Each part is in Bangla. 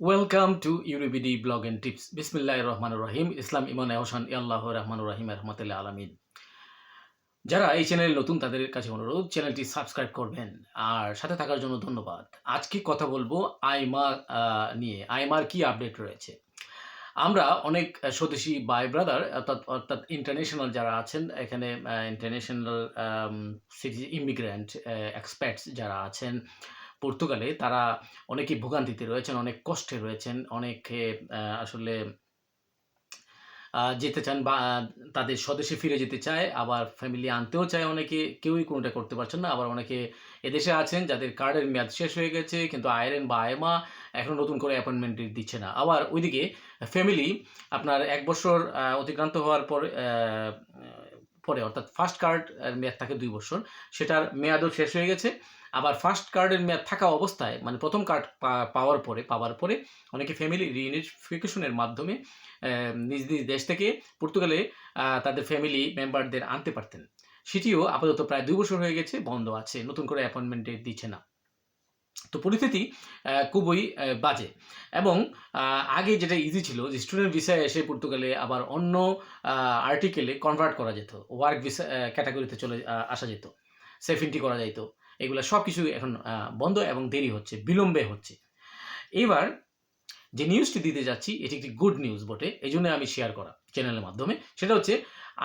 ওয়েলকাম টু ইউরিবিডি ব্লগ অ্যান্ড টিপস বিসমিল্লাহ রহমান রহিম ইসলাম ইমান এহসান আল্লাহ রহমান রহিম রহমতুল্লাহ আলমিন যারা এই চ্যানেলে নতুন তাদের কাছে অনুরোধ চ্যানেলটি সাবস্ক্রাইব করবেন। আর সাথে থাকার জন্য ধন্যবাদ। আজকে কথা বলব আইমা আহ, নিয়ে। আইমার কি আপডেট রয়েছে? আমরা অনেক স্বদেশি বাই ব্রাদার অর্থাৎ অর্থাৎ ইন্টারন্যাশনাল যারা আছেন এখানে ইন্টারন্যাশনাল সিটি ইমিগ্রেন্ট এক্সপার্টস যারা আছেন পর্তুগালে তারা অনেকেই ভোগান্তিতে রয়েছেন, অনেক কষ্টে রয়েছেন, অনেকে আসলে যেতে চান বা, তাদের স্বদেশে ফিরে যেতে চায়, আবার ফ্যামিলি আনতেও চায় অনেকে, কেউই কোনোটা করতে পারছেন না, আবার অনেকে এদেশে আছেন যাদের কার্ডের মেয়াদ শেষ হয়ে গেছে, কিন্তু আয়রেন বা আয়মা এখন নতুন করে অ্যাপয়েন্টমেন্ট দিচ্ছে না। আবার ওইদিকে ফ্যামিলি আপনার এক বছর অতিক্রান্ত হওয়ার পর পরে, অর্থাৎ ফার্স্ট কার্ড মেয়াদ থাকে দুই বছর, সেটার মেয়াদও শেষ হয়ে গেছে। আবার ফার্স্ট কার্ডের মেয়াদ থাকা অবস্থায় মানে প্রথম কার্ড পাওয়ার পরে পাওয়ার পরে অনেকে ফ্যামিলি রিউনিফিকেশনের মাধ্যমে নিজ নিজ দেশ থেকে পর্তুগালে তাদের ফ্যামিলি মেম্বারদের আনতে পারতেন। সেটিও আপাতত প্রায় দুই বছর হয়ে গেছে, বন্ধ আছে, নতুন করে অ্যাপয়েন্টমেন্ট দিচ্ছে না। তো পরিস্থিতি খুবই বাজে। এবং আগে যেটা ইজি ছিল যে স্টুডেন্ট ভিসায় এসে পর্তুগালে আবার অন্য আর্টিকেলে কনভার্ট করা যেত। ওয়ার্ক ভিসা ক্যাটাগরিতে চলে আসা যেত। সেফিনটি করা যেত এগুলো সব কিছু এখন বন্ধ এবং দেরি হচ্ছে, বিলম্বে হচ্ছে। এবার, যে নিউজটি দিতে যাচ্ছি, এটি একটি গুড নিউজ বটে। এই জন্য আমি শেয়ার করা চ্যানেলের মাধ্যমে। সেটা হচ্ছে,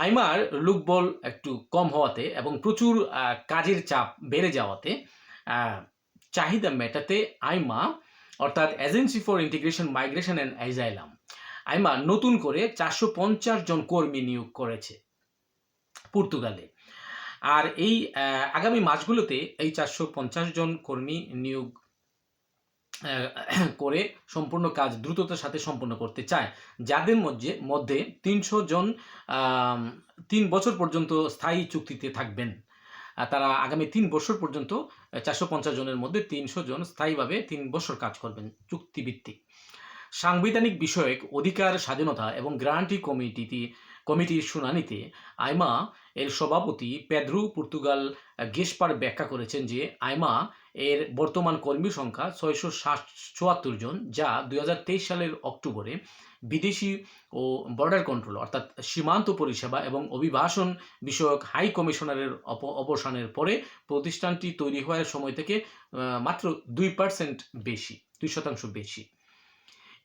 আইমার লুকবল একটু কম হওয়াতে এবং প্রচুর কাজের চাপ বেড়ে যাওয়াতে চাহিদা মেটাতে আইমা, অর্থাৎ agency for integration, migration and asylum AIMA নতুন করে চারশো পঞ্চাশ জন কর্মী নিয়োগ করেছে পর্তুগালে। আর এই আগামী মাসগুলোতে এই চারশো পঞ্চাশ জন কর্মী নিয়োগ করে সম্পূর্ণ কাজ দ্রুততার সাথে সম্পন্ন করতে চায়। যাদের মধ্যে মধ্যে তিনশো জন তিন বছর পর্যন্ত স্থায়ী চুক্তিতে থাকবেন। তারা আগামী তিন বছর পর্যন্ত চারশো পঞ্চাশ জনের মধ্যে তিনশো জন স্থায়ীভাবে তিন বছর কাজ করবেন চুক্তিভিত্তিক। সাংবিধানিক বিষয়ক অধিকার, স্বাধীনতা এবং গ্রান্টি কমিটিতে কমিটির শুনানিতে আইমা এর সভাপতি পেদ্রু পর্তুগাল গেসপার ব্যাখ্যা করেছেন যে আইমা এর বর্তমান কর্মী সংখ্যা ছয়শো চুয়াত্তর জন, যা দুই হাজার তেইশ সালের অক্টোবরে বিদেশি ও বর্ডার কন্ট্রোল অর্থাৎ সীমান্ত পরিষেবা এবং অভিবাসন বিষয়ক হাই কমিশনারের অবসানের পরে প্রতিষ্ঠানটি তৈরি হওয়ার সময় থেকে মাত্র দুই পার্সেন্ট বেশি দুই শতাংশ বেশি।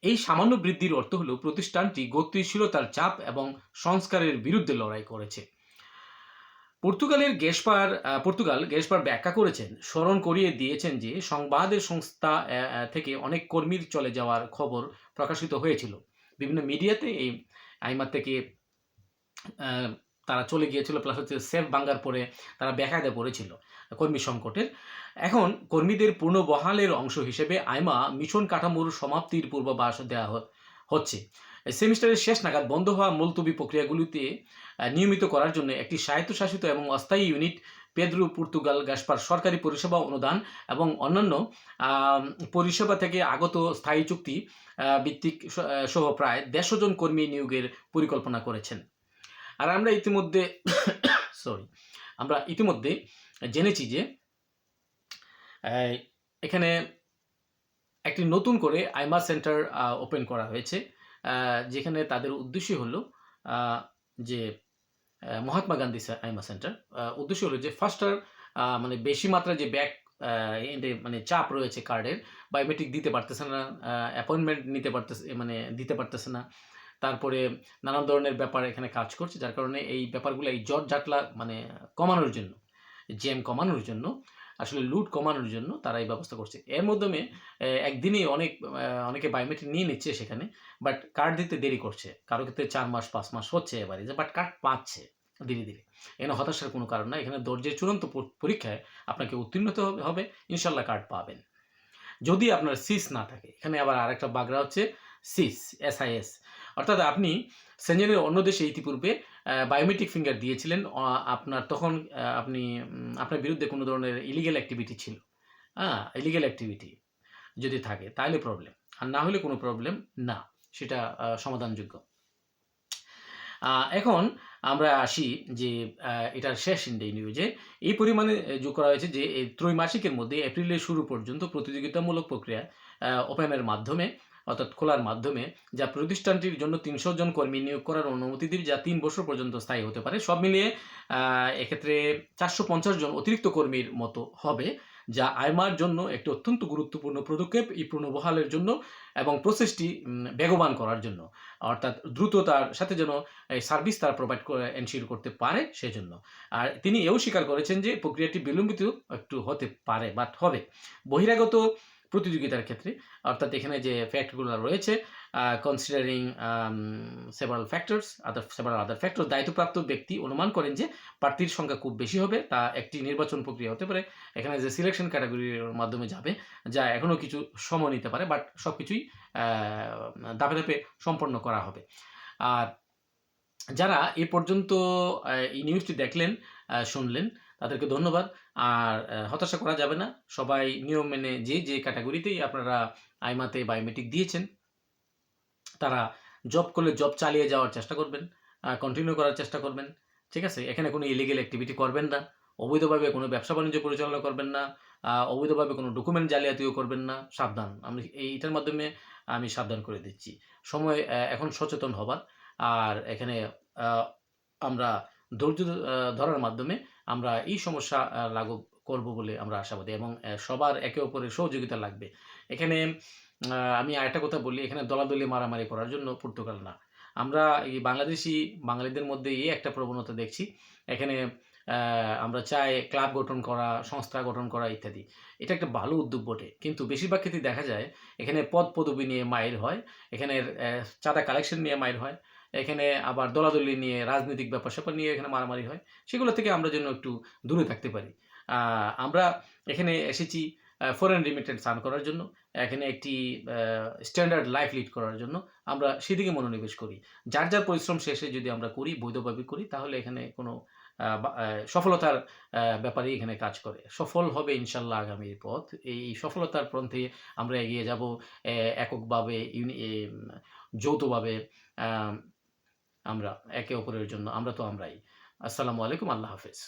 এই সামান্য বৃদ্ধির অর্থ হলো প্রতিষ্ঠানটি গতিশীলতার চাপ এবং সংস্কারের বিরুদ্ধে লড়াই করেছে। পর্তুগালের গেসপার আহ, পর্তুগাল গেসপার ব্যাখ্যা করেছেন স্মরণ করিয়ে দিয়েছেন যে সংবাদের সংস্থা থেকে অনেক কর্মীর চলে যাওয়ার খবর প্রকাশিত হয়েছিল। বিভিন্ন মিডিয়াতে এই আইমার থেকে তারা চলে গিয়েছিল প্লাস হচ্ছে সেফ বাঙ্গার পরে তারা বেকায়দা পড়েছিল কর্মী সংকটের। এখন কর্মীদের পুনর্বহালের অংশ হিসেবে আইমা মিশন কাঠামোর সমাপ্তির পূর্বাভাস দেওয়া হচ্ছে। সেমিস্টারের শেষ নাগাদ বন্ধ হওয়া মুলতবি প্রক্রিয়াগুলিতে নিয়মিত করার জন্য একটি স্বায়ত্তশাসিত এবং অস্থায়ী ইউনিট পেদ্রু, পর্তুগাল গাসপার সরকারি পরিষেবা অনুদান এবং অন্যান্য পরিষেবা থেকে আগত স্থায়ী চুক্তি ভিত্তিক সহ প্রায় দেড়শো জন কর্মী নিয়োগের পরিকল্পনা করেছেন। আর আমরা ইতিমধ্যে সরি আমরা ইতিমধ্যে জেনেছি যে এখানে একটি নতুন করে আইমা সেন্টার ওপেন করা হয়েছে যেখানে তাদের উদ্দেশ্য হলো যে মহাত্মা গান্ধী আইমা সেন্টার। উদ্দেশ্য হলো যে ফার্স্টার মানে বেশি মাত্রায় যে ব্যাক মানে চাপ রয়েছে কার্ডের বায়োমেট্রিক দিতে পারতেছে না অ্যাপয়েন্টমেন্ট নিতে পারতেছে মানে দিতে পারতেছে না। তারপরে নানান ধরনের ব্যাপার এখানে কাজ করছে, যার কারণে এই ব্যাপারগুলো এই জট জাটলা মানে কমানোর জন্য, জ্যাম কমানোর জন্য আসলে লুট কমানোর জন্য তারা এই ব্যবস্থা করছে। এর মাধ্যমে একদিনেই অনেক অনেকে বায়োমেট্রিক নিয়ে নিচ্ছে সেখানে বাট কার্ড দিতে দেরি করছে। কারও ক্ষেত্রে চার মাস, পাঁচ মাস হচ্ছে এবারে যে বাট কার্ড পাচ্ছে ধীরে ধীরে। এখানে হতাশার কোনো কারণ না এখানে দর্জের চূড়ান্ত পরীক্ষায় আপনাকে উত্তীর্ণ হবে হবে। ইনশাল্লাহ কার্ড পাবেন। যদি আপনার সিস না থাকে, এখানে আবার আরেকটা বাগড়া হচ্ছে সিস এসআইএস অর্থাৎ আপনি সেঞ্জেনের অন্য দেশে ইতিপূর্বে বায়োমেট্রিক ফিঙ্গার দিয়েছিলেন আপনার তখন আপনি আপনার বিরুদ্ধে কোনো ধরনের ইলিগেল অ্যাক্টিভিটি ছিল। হ্যাঁ ইলিগেল অ্যাক্টিভিটি যদি থাকে, তাহলে প্রবলেম আর না হলে কোনো প্রবলেম না। সেটা সমাধানযোগ্য। এখন আমরা আসি যে এটার শেষ ইন্ডে নিউজে এই পরিমাণে যোগ করা হয়েছে যে ত্রৈমাসিকের মধ্যে এপ্রিলের শুরু পর্যন্ত প্রতিযোগিতামূলক প্রক্রিয়া ওপেনের মাধ্যমে অর্থাৎ খোলার মাধ্যমে, যা প্রতিষ্ঠানটির জন্য তিনশো জন কর্মী নিয়োগ করার অনুমতি দিবে, যা তিন বছর পর্যন্ত স্থায়ী হতে পারে। সব মিলিয়ে এক্ষেত্রে চারশো পঞ্চাশ জন অতিরিক্ত কর্মীর মতো হবে, যা আইমার জন্য একটি অত্যন্ত গুরুত্বপূর্ণ পদক্ষেপ, এই পুনর্বহালের জন্য এবং প্রসেসটি বেগবান করার জন্য। অর্থাৎ দ্রুততার সাথে যেন এই সার্ভিস তারা প্রোভাইড এনশিওর করতে পারে সেজন্য। আর তিনি এও স্বীকার করেছেন যে, প্রক্রিয়াটি বিলম্বিত একটু হতে পারে, বাট হবে। বহিরাগত প্রতিযোগিতার ক্ষেত্রে। অর্থাৎ এখানে যে ফ্যাক্টরগুলো রয়েছে considering several factors other several other factor দায়িত্বপ্রাপ্ত ব্যক্তি অনুমান করেন যে প্রার্থীর সংখ্যা খুব বেশি হবে, তা একটি নির্বাচন প্রক্রিয়া হতে পারে। এখানে যে সিলেকশন ক্যাটাগরির মাধ্যমে যাবে, যা এখনও কিছু সময় নিতে পারে বাট সব কিছুই ধাপে ধাপে সম্পন্ন করা হবে। আর যারা এ পর্যন্ত এই নিউজটি দেখলেন শুনলেন তাদেরকে ধন্যবাদ। আর হতাশা করা যাবে না। সবাই নিয়ম মেনে যে যে ক্যাটাগরিতেই আপনারা আইমাতে বায়োমেট্রিক দিয়েছেন, তারা জব করলে জব চালিয়ে যাওয়ার চেষ্টা করবেন কন্টিনিউ করার চেষ্টা করবেন, ঠিক আছে? এখানে কোনো ইলিগেল অ্যাক্টিভিটি করবেন না। অবৈধভাবে কোনো ব্যবসা বাণিজ্য পরিচালনা করবেন না অবৈধভাবে কোনো ডকুমেন্ট জালিয়াতিও করবেন না। সাবধান। আমি এইটার মাধ্যমে আমি সাবধান করে দিচ্ছি। সময় এখন সচেতন হবার। আর এখানে আমরা ধৈর্য ধরার মাধ্যমে আমরা এই সমস্যা লাঘব করব বলে আমরা আশাবাদী এবং সবার একে অপরের সহযোগিতা লাগবে। এখানে আমি আরেকটা কথা বলি, এখানে দলাদলি মারামারি করার জন্য পর্তুগাল না। আমরা এই বাংলাদেশি বাঙালিদের মধ্যে এই একটা প্রবণতা দেখছি। এখানে আমরা চাই ক্লাব গঠন করা, সংস্থা গঠন করা ইত্যাদি। এটা একটা ভালো উদ্যোগ বটে। কিন্তু বেশিরভাগ ক্ষেত্রে দেখা যায়, এখানে পদ পদবি নিয়ে মাইর হয় এখানে চাঁদা কালেকশন নিয়ে মাইর হয় এখানে আবার দলাদলি নিয়ে, রাজনৈতিক ব্যাপার স্যাপার নিয়ে এখানে মারামারি হয়, সেগুলো থেকে আমরা যেন একটু দূরে থাকতে পারি। আমরা এখানে এসেছি ফরেন রিমিটেন্স আর্ন করার জন্য, এখানে একটি স্ট্যান্ডার্ড লাইফ লিড করার জন্য আমরা সেদিকে মনোনিবেশ করি। যার যার পরিশ্রম শেষে যদি আমরা করি, বৈধভাবে করি, তাহলে এখানে কোনো সফলতার ব্যাপারে এখানে কাজ করে। সফল হবে ইনশাল্লাহ আগামীর পথ। এই সফলতার পন্থে আমরা এগিয়ে যাব এককভাবে যৌথভাবে আমরা একে অপরের জন্য আমরা তো আমরাই। আসসালামু আলাইকুম আল্লাহ হাফেজ।